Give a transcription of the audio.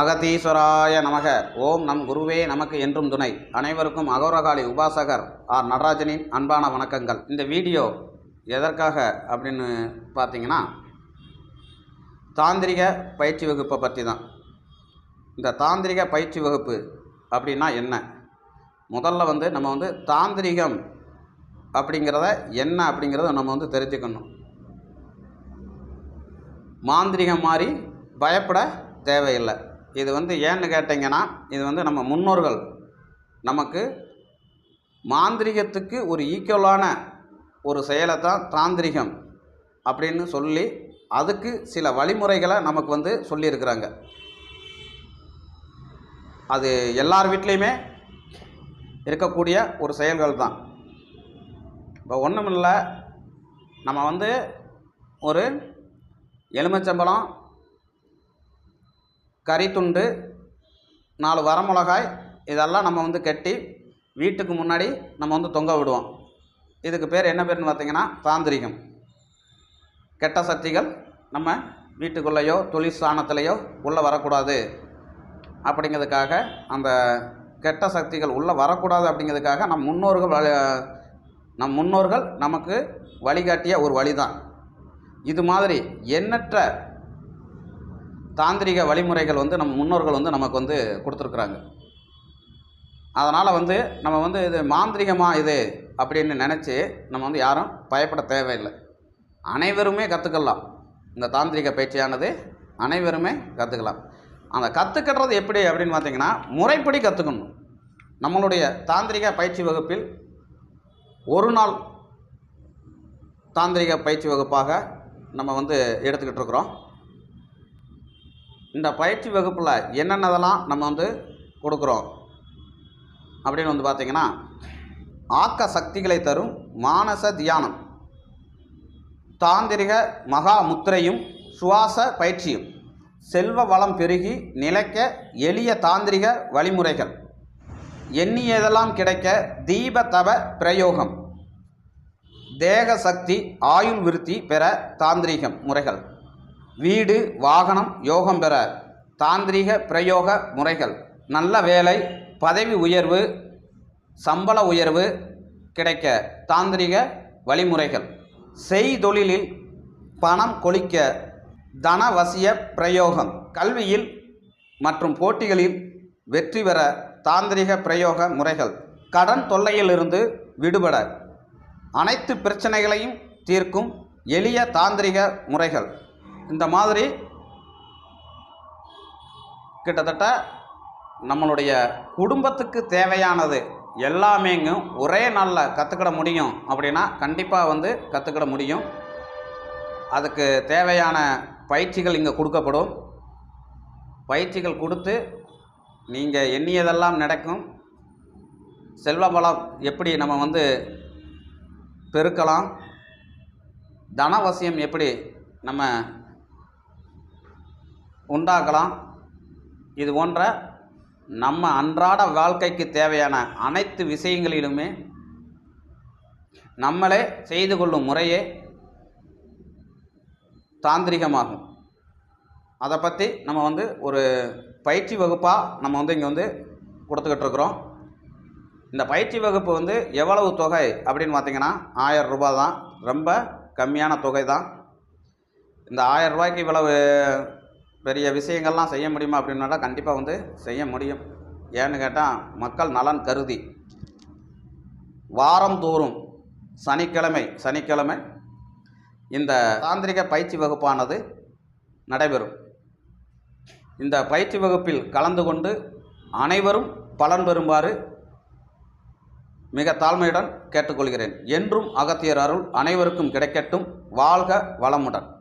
அகதீஸ்வராய நமக. ஓம் நம் குருவே நமக்கு என்றும் துணை. அனைவருக்கும் அகோரகாளி உபாசகர் ஆர் நடராஜனின் அன்பான வணக்கங்கள். இந்த வீடியோ எதற்காக அப்படின்னு பார்த்தீங்கன்னா தாந்திரிக பயிற்சி வகுப்பை பற்றி தான். இந்த தாந்திரிக பயிற்சி வகுப்பு அப்படின்னா என்ன? முதல்ல வந்து நம்ம வந்து தாந்திரிகம் அப்படிங்கிறத என்ன அப்படிங்கிறத நம்ம வந்து தெரிஞ்சுக்கணும். மாந்திரிகம் மாதிரி பயப்பட தேவையில்லை. இது வந்து ஏன்னு கேட்டிங்கன்னா இது வந்து நம்ம முன்னோர்கள் நமக்கு மாந்திரிகத்துக்கு ஒரு ஈக்குவலான ஒரு செயலை தான் தாந்திரிகம் அப்படின்னு சொல்லி அதுக்கு சில வழிமுறைகளை நமக்கு வந்து சொல்லியிருக்கிறாங்க. அது எல்லார் வீட்லேயுமே இருக்கக்கூடிய ஒரு செயல்கள் தான் இப்போ ஒன்றுமில்ல நம்ம வந்து ஒரு எலுமிச்சம்பழம் கறித்துண்டு நாலு வரமிளகாய் இதெல்லாம் நம்ம வந்து கட்டி வீட்டுக்கு முன்னாடி நம்ம வந்து தொங்க விடுவோம். இதுக்கு பேர் என்ன பேர்னு பார்த்தீங்கன்னா தாந்திரிகம். கெட்ட சக்திகள் நம்ம வீட்டுக்குள்ளேயோ தொழில் உள்ளே வரக்கூடாது. அப்படிங்கிறதுக்காக அந்த கெட்ட சக்திகள் உள்ளே வரக்கூடாது அப்படிங்கிறதுக்காக நம் முன்னோர்கள் வழி நம் முன்னோர்கள் நமக்கு வழிகாட்டிய ஒரு வழிதான். இது மாதிரி எண்ணற்ற தாந்திரிக வழிமுறைகள் வந்து நம்ம முன்னோர்கள் வந்து நமக்கு வந்து கொடுத்துருக்குறாங்க. அதனால் வந்து நம்ம வந்து இது மாந்திரிகமாக இது அப்படின்னு நினச்சி நம்ம வந்து யாரும் பயப்பட தேவையில்லை. அனைவருமே கற்றுக்கலாம் இந்த தாந்திரிக பயிற்சியானது அனைவருமே கற்றுக்கலாம் அந்த கற்றுக்கிறது எப்படி அப்படின்னு பார்த்தீங்கன்னா முறைப்படி கற்றுக்கணும் நம்மளுடைய தாந்திரிக பயிற்சி வகுப்பில் ஒரு நாள் தாந்திரிக பயிற்சி வகுப்பாக நம்ம வந்து எடுத்துக்கிட்டு இருக்கிறோம். இந்த பயிற்சி வகுப்பில் என்னென்னதெல்லாம் நம்ம வந்து கொடுக்குறோம்? அப்படின்னு வந்து பார்த்திங்கன்னா ஆக்க சக்திகளை தரும் மானச தியானம் தாந்திரிக மகா முத்திரையும் சுவாச பயிற்சியும் செல்வ வளம் பெருகி நிலைக்க எளிய தாந்திரிக வழிமுறைகள் எண்ணியதெல்லாம் கிடைக்க தீப தப பிரயோகம் தேக சக்தி ஆயுள் விருத்தி பெற தாந்திரிகம் முறைகள். வீடு வாகனம் யோகம் பெற தாந்திரிக பிரயோக முறைகள் நல்ல வேலை பதவி உயர்வு சம்பள உயர்வு கிடைக்க தாந்திரிக வழிமுறைகள். செய்தொழிலில் பணம் கொளிக்க தனவசிய பிரயோகம் கல்வியில் மற்றும் போட்டிகளில் வெற்றி பெற தாந்திரிக பிரயோக முறைகள். கடன் தொல்லையிலிருந்து விடுபட அனைத்து பிரச்சனைகளையும் தீர்க்கும் எளிய தாந்திரிக முறைகள். இந்த மாதிரி கிட்டத்தட்ட நம்மளுடைய குடும்பத்துக்கு தேவையானது எல்லாமேங்க ஒரே நாளில் கற்றுக்கிட முடியும் அப்படின்னா கண்டிப்பாக வந்து கற்றுக்கிட முடியும். அதுக்கு தேவையான பயிற்சிகள் இங்கே கொடுக்கப்படும். பயிற்சிகள் கொடுத்து நீங்கள் எண்ணியதெல்லாம் நடக்கும். செல்வ வளம் எப்படி நம்ம வந்து பெருக்கலாம்? தனவசியம் எப்படி நம்ம உண்டாக்கலாம் இது போன்ற நம்ம அன்றாட வாழ்க்கைக்கு தேவையான அனைத்து விஷயங்களிலுமே நம்மளே செய்து கொள்ளும் முறையே தாந்திரிகமாகும். அதை பற்றி நம்ம வந்து ஒரு பயிற்சி வகுப்பாக நம்ம வந்து இங்கே வந்து கொடுத்துக்கிட்டு இருக்கிறோம். இந்த பயிற்சி வகுப்பு வந்து எவ்வளவு தொகை அப்படின்னு பார்த்தீங்கன்னா ஆயிரம் ரூபாய் தான். ரொம்ப கம்மியான தொகை தான். இந்த ஆயிரம் ரூபாய்க்கு இவ்வளவு பெரிய விஷயங்கள்லாம் செய்ய முடியுமா அப்படின்னா கண்டிப்பாக வந்து செய்ய முடியும். ஏன்னு கேட்டால் மக்கள் நலன் கருதி. வாரந்தோறும் சனிக்கிழமை சனிக்கிழமை இந்த தாந்திரிக பயிற்சி வகுப்பானது நடைபெறும். இந்த பயிற்சி வகுப்பில் கலந்து கொண்டு அனைவரும் பலன் பெறுமாறு மிக தாழ்மையுடன் கேட்டுக்கொள்கிறேன். என்றும் அகத்தியர் அருள் அனைவருக்கும் கிடைக்கட்டும். வாழ்க வளமுடன்.